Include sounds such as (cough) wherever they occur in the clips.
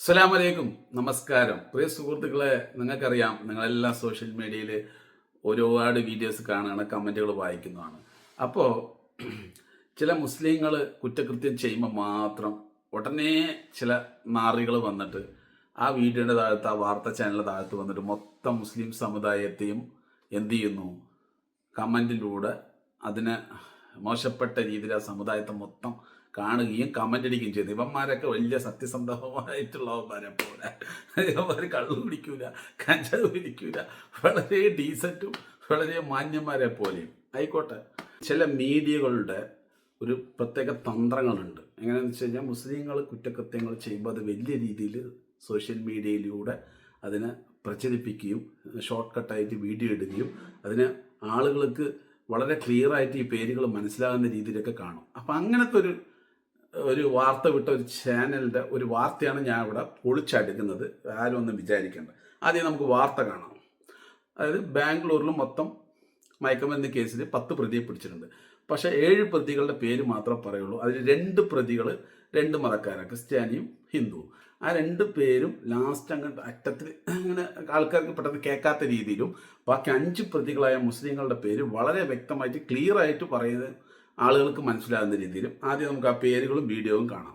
അസ്സലാമു അലൈക്കും നമസ്കാരം. പ്രിയ സുഹൃത്തുക്കളെ നിങ്ങൾക്കറിയാം നിങ്ങളെല്ലാം സോഷ്യൽ മീഡിയയിൽ ഒരുപാട് വീഡിയോസ് കാണുകയാണ് കമന്റുകൾ വായിക്കുന്നതാണ്. അപ്പോൾ ചില മുസ്ലിങ്ങൾ കുറ്റകൃത്യം ചെയ്യുമ്പോൾ മാത്രം ഉടനെ ചില നാറികൾ വന്നിട്ട് ആ വീഡിയോയുടെ താഴത്ത് ആ വാർത്താ ചാനലിന്റെ താഴത്ത് വന്നിട്ട് മൊത്തം മുസ്ലിം സമുദായത്തെയും എന്തു ചെയ്യുന്നു? കമന്റിലൂടെ അതിനെ മോശപ്പെട്ട രീതിയിൽ ആ സമുദായത്തെ മൊത്തം കാണുകയും കമന്റ് അടിക്കുകയും ചെയ്തു. ഇവന്മാരൊക്കെ വലിയ സത്യസന്ധമായിട്ടുള്ളവന്മാരെ പോലെ. ഇവന്മാർ കള്ളു പിടിക്കൂല കഞ്ചാവ് പിടിക്കൂല. വളരെ ഡീസന്റും വളരെ മാന്യന്മാരെ പോലെയും. ആയിക്കോട്ടെ. ചില മീഡിയകളുടെ ഒരു പ്രത്യേക തന്ത്രങ്ങളുണ്ട്. എങ്ങനെയാണെന്ന് വെച്ച് കഴിഞ്ഞാൽ മുസ്ലിങ്ങൾ കുറ്റകൃത്യങ്ങൾ ചെയ്യുമ്പോൾ അത് വലിയ രീതിയിൽ സോഷ്യൽ മീഡിയയിലൂടെ അതിനെ പ്രചരിപ്പിക്കുകയും ഷോർട്ട് കട്ടായിട്ട് വീഡിയോ ഇടുകയും അതിന് ആളുകൾക്ക് വളരെ ക്ലിയറായിട്ട് ഈ പേരുകൾ മനസ്സിലാകുന്ന രീതിയിലൊക്കെ കാണും. അപ്പം അങ്ങനത്തെ ഒരു ഒരു വാർത്ത വിട്ട ഒരു ചാനലിന്റെ ഒരു വാർത്തയാണ് ഞാൻ ഇവിടെ പൊളിച്ചടുക്കുന്നത് ആരും ഒന്നും വിചാരിക്കേണ്ട. ആദ്യം നമുക്ക് വാർത്ത കാണാം. അതായത് ബാംഗ്ലൂരിൽ മൊത്തം മയക്കുമരുന്ന് കേസിൽ പത്ത് പ്രതിയെ പിടിച്ചിട്ടുണ്ട്. പക്ഷേ ഏഴ് പ്രതികളുടെ പേര് മാത്രം പറയുള്ളൂ. അതിൽ രണ്ട് പ്രതികൾ രണ്ട് മതക്കാരാണ് ക്രിസ്ത്യാനിയും ഹിന്ദുവും. ആ രണ്ട് പേരും ലാസ്റ്റ് അങ്ങോട്ട് അറ്റത്തിൽ അങ്ങനെ ആൾക്കാർക്ക് പെട്ടെന്ന് കേൾക്കാത്ത രീതിയിലും ബാക്കി അഞ്ച് പ്രതികളായ മുസ്ലിങ്ങളുടെ പേര് വളരെ വ്യക്തമായിട്ട് ക്ലിയർ ആയിട്ട് പറയുന്നത് ആളുകൾക്ക് മനസ്സിലാകുന്ന രീതിയിലും ആദ്യം നമുക്ക് ആ പേരുകളും വീഡിയോയും കാണാം.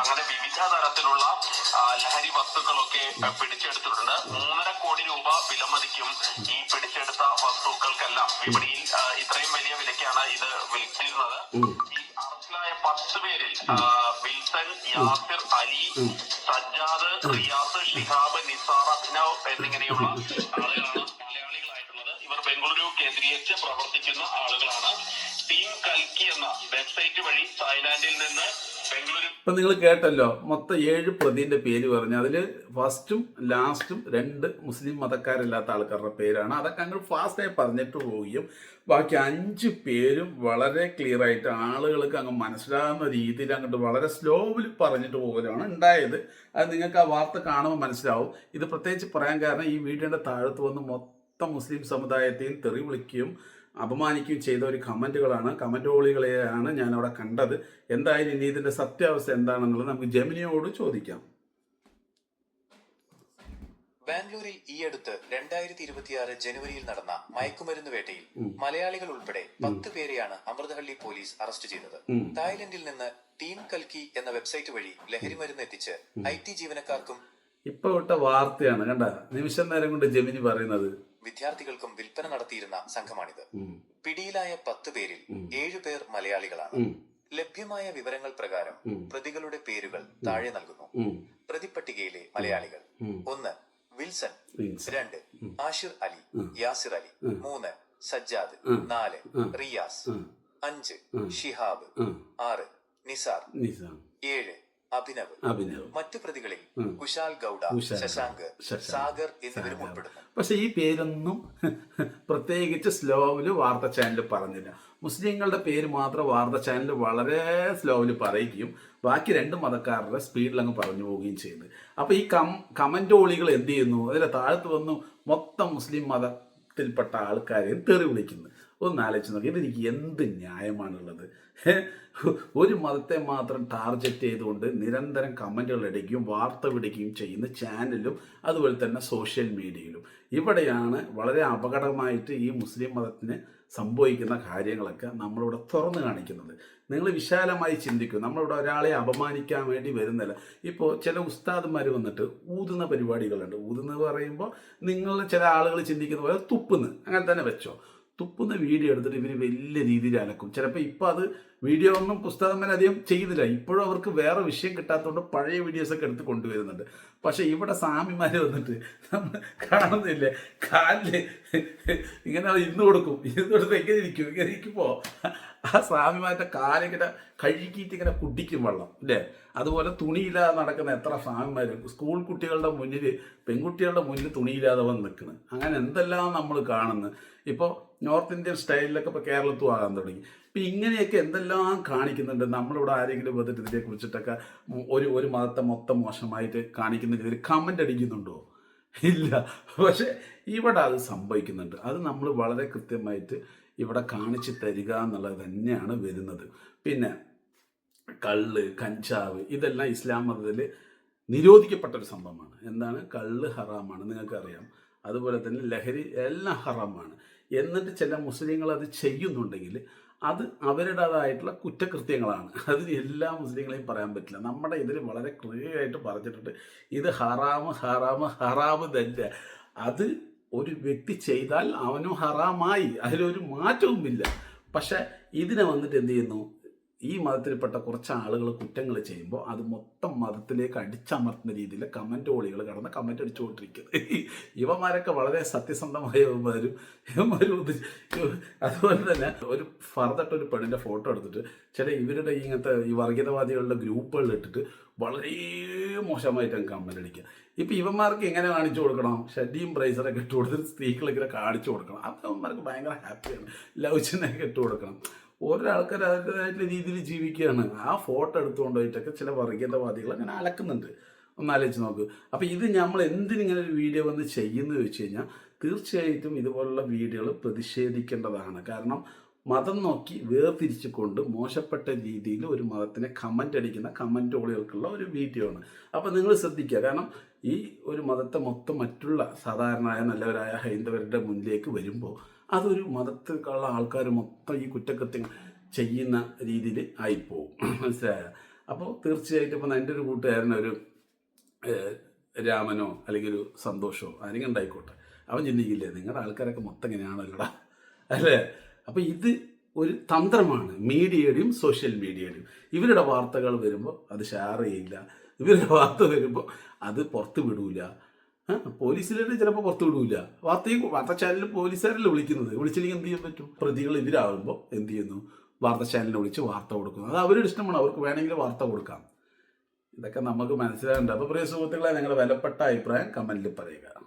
അങ്ങനെ വിവിധ തരത്തിലുള്ള ലഹരി വസ്തുക്കളൊക്കെ പിടിച്ചെടുത്തിട്ടുണ്ട്. മൂന്നര കോടി രൂപ വിലമതിക്കും ഈ പിടിച്ചെടുത്ത വസ്തുക്കൾക്കെല്ലാം. വിപണിയിൽ ഇത്രയും വലിയ വിലയ്ക്കാണ് ഇത് വിൽച്ചിരുന്നത്. ഈ അറസ്റ്റിലായ പത്ത് പേരിൽ വിൽസൺ യാസിർ അലി സജ്ജാദ് റിയാസ് ഷിഹാബ് നിസാർ അഭിനവ് എന്നിങ്ങനെയുള്ള ആളുകളാണ് കേന്ദ്രീകരിച്ച് പ്രവർത്തിക്കുന്ന ആളുകളാണ്. ടീം കൽക്കി എന്ന വെബ്സൈറ്റ് വഴി തായ്ലാന്റിൽ നിന്ന് ഇപ്പം നിങ്ങൾ കേട്ടല്ലോ മൊത്തം ഏഴ് പ്രതിന്റെ പേര് പറഞ്ഞു അതിൽ ഫസ്റ്റും ലാസ്റ്റും രണ്ട് മുസ്ലിം മതക്കാരില്ലാത്ത ആൾക്കാരുടെ പേരാണ്. അതൊക്കെ അങ്ങ് ഫാസ്റ്റായി പറഞ്ഞിട്ട് പോവുകയും ബാക്കി അഞ്ച് പേരും വളരെ ക്ലിയർ ആയിട്ട് ആളുകൾക്ക് അങ്ങ് മനസ്സിലാകുന്ന രീതിയിൽ അങ്ങോട്ട് വളരെ സ്ലോവിൽ പറഞ്ഞിട്ട് പോകലാണ് ഉണ്ടായത് അത് നിങ്ങൾക്ക് ആ വാർത്ത കാണുമ്പോൾ മനസ്സിലാവും. ഇത് പ്രത്യേകിച്ച് പറയാൻ കാരണം ഈ വീടിന്റെ താഴത്ത് വന്ന് മൊത്തം മുസ്ലിം സമുദായത്തെയും തെറി വിളിക്കുകയും അപമാനിക്കുകയും ചെയ്ത ഒരു കമന്റുകളാണ് കമന്റോളികളെയാണ് ഞാൻ അവിടെ കണ്ടത്. എന്തായാലും ഇനി ഇതിന്റെ സത്യാവസ്ഥ എന്താണെന്നുള്ളത് നമുക്ക് ജമിനിയോട് ചോദിക്കാം. ബാംഗ്ലൂരിൽ ഈ അടുത്ത് രണ്ടായിരത്തി ഇരുപത്തിയാറ് ജനുവരിയിൽ നടന്ന മയക്കുമരുന്ന് വേട്ടയിൽ മലയാളികൾ ഉൾപ്പെടെ പത്ത് പേരെയാണ് അമൃതഹള്ളി പോലീസ് അറസ്റ്റ് ചെയ്തത്. തായ്ലൻഡിൽ നിന്ന് ടീം കൽക്കി എന്ന വെബ്സൈറ്റ് വഴി ലഹരി മരുന്ന് എത്തിച്ച് ഐ ടി ജീവനക്കാർക്കും ഇപ്പൊ വിട്ട വാർത്തയാണ് കണ്ട നിമിഷം നേരം കൊണ്ട് ജമിനി പറയുന്നത്. വിദ്യാർത്ഥികൾക്കും വിൽപ്പന നടത്തിയിരുന്ന സംഘമാണിത്. പിടിയിലായ പത്ത് പേരിൽ ഏഴു പേർ മലയാളികളാണ്. ലഭ്യമായ വിവരങ്ങൾ പ്രകാരം പ്രതികളുടെ പേരുകൾ താഴെ നൽകുന്നു. പ്രതിപട്ടികയിലെ പ്രതിപ്പട്ടികയിലെ മലയാളികൾ. ഒന്ന് വിൽസൺ. രണ്ട് ആഷിർ അലി യാസിർ അലി. മൂന്ന് സജ്ജാദ്. നാല് റിയാസ്. അഞ്ച് ഷിഹാബ്. ആറ് നിസാർ. നിസാം ഏഴ് അഭിനവ്. അഭിനവ്. മറ്റു പ്രതികളിൽ കുശാൽ ഗൗഡ ശശാങ്ക് സാഗർ എന്നിവരും ഉൾപ്പെടുന്നു. പക്ഷെ ഈ പേരൊന്നും (laughs) പ്രത്യേകിച്ച് സ്ലോവിൽ വാർത്താ ചാനലിൽ പറഞ്ഞില്ല. മുസ്ലിങ്ങളുടെ പേര് മാത്രം വാർത്താ ചാനലിൽ വളരെ സ്ലോവിൽ പറയുകയും ബാക്കി രണ്ട് മതക്കാരുടെ സ്പീഡിൽ അങ്ങ് പറഞ്ഞു പോവുകയും ചെയ്തു. അപ്പൊ ഈ കം കമന്റ് ഓളികൾ എന്ത് ചെയ്യുന്നു? അതിലെ താഴത്ത് വന്നു മൊത്തം മുസ്ലിം മതത്തിൽപ്പെട്ട ആൾക്കാരെയും തെറി വിളിക്കുന്നു. ഒന്ന് ആലോചിച്ച് നോക്കി. ഇതെനിക്ക് എന്ത് ന്യായമാണുള്ളത്? ഒരു മതത്തെ മാത്രം ടാർഗറ്റ് ചെയ്തുകൊണ്ട് നിരന്തരം കമന്റുകൾ ഇടുകയും വാർത്ത വിടുകയും ചെയ്യുന്ന ചാനലും അതുപോലെ തന്നെ സോഷ്യൽ മീഡിയയിലും. ഇവിടെയാണ് വളരെ അപകടമായിട്ട് ഈ മുസ്ലിം മതത്തിന് സംഭവിക്കുന്ന കാര്യങ്ങളൊക്കെ നമ്മളിവിടെ തുറന്നു കാണിക്കുന്നത്. നിങ്ങൾ വിശാലമായി ചിന്തിക്കും. നമ്മളിവിടെ ഒരാളെ അപമാനിക്കാൻ വേണ്ടി വരുന്നില്ല. ഇപ്പോൾ ചില ഉസ്താദന്മാർ വന്നിട്ട് ഊതുന്ന പരിപാടികളുണ്ട്. ഊതുന്ന പറയുമ്പോൾ നിങ്ങൾ ചില ആളുകൾ ചിന്തിക്കുന്ന പോലെ തുപ്പുന്ന്. അങ്ങനെ തന്നെ വെച്ചോ. തുപ്പുന്ന വീഡിയോ എടുത്തിട്ട് ഇവർ വലിയ രീതിയിൽ അലക്കും. ചിലപ്പോൾ ഇപ്പോൾ അത് വീഡിയോ ഒന്നും പുസ്തകം തന്നെ അധികം ചെയ്യുന്നില്ല ഇപ്പോഴും അവർക്ക് വേറെ വിഷയം കിട്ടാത്തതുകൊണ്ട് പഴയ വീഡിയോസൊക്കെ എടുത്ത് കൊണ്ടുവരുന്നുണ്ട്. പക്ഷെ ഇവിടെ സ്വാമിമാർ വന്നിട്ട് നമ്മൾ കാണുന്നില്ലേ? കാലിൽ ഇങ്ങനെ ഇന്ന് കൊടുക്കും. ഇന്ന് കൊടുത്ത് എങ്ങനെ ഇരിക്കും. ഇങ്ങനെ ഇരിക്കുമ്പോൾ ആ സ്വാമിമാരുടെ കാലിങ്ങനെ കഴുകിയിട്ട് ഇങ്ങനെ കുടിക്കും വെള്ളം അല്ലേ അതുപോലെ തുണിയില്ലാതെ നടക്കുന്ന എത്ര സ്വാമിമാർ സ്കൂൾ കുട്ടികളുടെ മുന്നിൽ പെൺകുട്ടികളുടെ മുന്നിൽ തുണിയില്ലാതെ വന്ന് നിൽക്കുന്നത് അങ്ങനെ എന്തെല്ലാം നമ്മൾ കാണുന്നു? ഇപ്പോൾ നോർത്ത് ഇന്ത്യൻ സ്റ്റൈലിലൊക്കെ ഇപ്പോൾ കേരളത്തും ആകാൻ തുടങ്ങി. ഇപ്പം ഇങ്ങനെയൊക്കെ എന്തെല്ലാം കാണിക്കുന്നുണ്ട്? നമ്മളിവിടെ ആരെങ്കിലും വന്നിട്ട് ഇതിനെ കുറിച്ചിട്ടൊക്കെ ഒരു ഒരു മതത്തെ മൊത്തം മോശമായിട്ട് കാണിക്കുന്ന രീതിയിൽ കമന്റ് അടിക്കുന്നുണ്ടോ? ഇല്ല. പക്ഷെ ഇവിടെ അത് സംഭവിക്കുന്നുണ്ട്. അത് നമ്മൾ വളരെ കൃത്യമായിട്ട് ഇവിടെ കാണിച്ചു തരിക എന്നുള്ളത് തന്നെയാണ് വരുന്നത്. പിന്നെ കള്ള് കഞ്ചാവ് ഇതെല്ലാം ഇസ്ലാം മതത്തിൽ നിരോധിക്കപ്പെട്ട ഒരു സംഭവമാണ്. എന്താണ്? കള്ള് ഹറാമാണ്. നിങ്ങൾക്കറിയാം. അതുപോലെ തന്നെ ലഹരി എല്ലാം ഹറാമാണ്. എന്നിട്ട് ചില മുസ്ലിങ്ങൾ അത് ചെയ്യുന്നുണ്ടെങ്കിൽ അത് അവരുടേതായിട്ടുള്ള കുറ്റകൃത്യങ്ങളാണ്. അത് എല്ലാ മുസ്ലിങ്ങളെയും പറയാൻ പറ്റില്ല. നമ്മുടെ ഇതിൽ വളരെ ക്ലിയർ ആയിട്ട് പറഞ്ഞിട്ടുണ്ട്. ഇത് ഹറാമ് ഹറാമ് ഹറാമ് തന്നെ. അത് ഒരു വ്യക്തി ചെയ്താൽ അവനും ഹറാമായി. അതിലൊരു മാറ്റവുമില്ല. പക്ഷെ ഇതിനെ വന്നിട്ട് എന്ത് ചെയ്യുന്നു? ഈ മതത്തിൽപ്പെട്ട കുറച്ച് ആളുകൾ കുറ്റങ്ങൾ ചെയ്യുമ്പോൾ അത് മൊത്തം മതത്തിലേക്ക് അടിച്ചമർത്തുന്ന രീതിയിൽ കമന്റ് ഓളികൾ കടന്ന് കമന്റ് അടിച്ചുകൊണ്ടിരിക്കുന്നത് (laughs) ഇവന്മാരൊക്കെ വളരെ സത്യസന്ധമായ ഇവന്മാരും അതുപോലെ തന്നെ ഒരു ഫർദട്ട് ഒരു പെണ്ണിന്റെ ഫോട്ടോ എടുത്തിട്ട് ചില ഇവരുടെ ഇങ്ങനത്തെ ഈ വർഗീയതവാദികളുടെ ഗ്രൂപ്പുകളിൽ ഇട്ടിട്ട് വളരെ മോശമായിട്ടാണ് കമന്റ് അടിക്കുക. ഇപ്പം ഇവന്മാർക്ക് എങ്ങനെ കാണിച്ചു കൊടുക്കണം? ഷഡിയും ബ്രൈസറൊക്കെ ഇട്ട് കൊടുത്തിട്ട് സ്ത്രീകളൊക്കെ കാണിച്ചു കൊടുക്കണം. അത് അവന്മാർക്ക് ഭയങ്കര ഹാപ്പിയാണ്. ലവ് ചിഹ്നമൊക്കെ ഇട്ട് കൊടുക്കണം. ഓരോ ആൾക്കാർ അതിന്റെതായിട്ടുള്ള രീതിയിൽ ജീവിക്കുകയാണ്. ആ ഫോട്ടോ എടുത്തുകൊണ്ട് പോയിട്ടൊക്കെ ചില വർഗീയതവാദികൾ അങ്ങനെ അലക്കുന്നുണ്ട്. ഒന്ന് ആലോചിച്ച് നോക്ക്. അപ്പോൾ ഇത് നമ്മൾ എന്തിനിങ്ങനെ ഒരു വീഡിയോ വന്ന് ചെയ്യുന്നത് വെച്ച് കഴിഞ്ഞാൽ തീർച്ചയായിട്ടും ഇതുപോലുള്ള വീഡിയോകൾ പ്രതിഷേധിക്കേണ്ടതാണ്. കാരണം മതം നോക്കി വേർതിരിച്ചുകൊണ്ട് മോശപ്പെട്ട രീതിയിൽ ഒരു മതത്തിനെ കമന്റ് അടിക്കുന്ന കമന്റ് ഓളികൾക്കുള്ള ഒരു വീഡിയോ ആണ്. അപ്പോൾ നിങ്ങൾ ശ്രദ്ധിക്കുക. കാരണം ഈ ഒരു മതത്തെ മൊത്തം മറ്റുള്ള സാധാരണയായ നല്ലവരായ ഹൈന്ദവരുടെ മുന്നിലേക്ക് വരുമ്പോൾ അതൊരു മതത്തിലുള്ള ആൾക്കാർ മൊത്തം ഈ കുറ്റകൃത്യം ചെയ്യുന്ന രീതിയിൽ ആയിപ്പോവും. മനസ്സിലായ? അപ്പോൾ തീർച്ചയായിട്ടും ഇപ്പം എന്റെ ഒരു കൂട്ടുകാരൻ ഒരു രാമനോ അല്ലെങ്കിൽ ഒരു സന്തോഷമോ ആരെങ്കിലും ഉണ്ടായിക്കോട്ടെ. അവൻ ചിന്തിക്കില്ലേ നിങ്ങളുടെ ആൾക്കാരൊക്കെ മൊത്തം ഇങ്ങനെയാണല്ലോടാ. അല്ലേ? അപ്പോൾ ഇത് ഒരു തന്ത്രമാണ് മീഡിയയുടെയും സോഷ്യൽ മീഡിയയുടെയും. ഇവരുടെ വാർത്തകൾ വരുമ്പോൾ അത് ഷെയർ ചെയ്യില്ല. ഇവരുടെ (laughs) വാർത്ത വരുമ്പോൾ അത് പുറത്ത് വിടൂല. ആ, പോലീസിലെ ചിലപ്പോൾ പുറത്തു വിടൂല വാർത്തയും വാർത്താ ചാനലിൽ പോലീസുകാരല്ലേ വിളിക്കുന്നത്. വിളിച്ചില്ലെങ്കിൽ എന്ത് ചെയ്യാൻ പറ്റും? പ്രതികൾ ഇവരാകുമ്പോൾ എന്ത് ചെയ്യുന്നു? വാർത്താ ചാനലിനെ വിളിച്ച് വാർത്ത കൊടുക്കുന്നു. അത് അവരുടെ ഇഷ്ടമാണ്. അവർക്ക് വേണമെങ്കിൽ വാർത്ത കൊടുക്കാം. ഇതൊക്കെ നമുക്ക് മനസ്സിലാകേണ്ട. അപ്പോൾ പ്രിയ സുഹൃത്തുക്കളെ നിങ്ങളുടെ വിലപ്പെട്ട അഭിപ്രായം കമന്റിൽ പറയുക.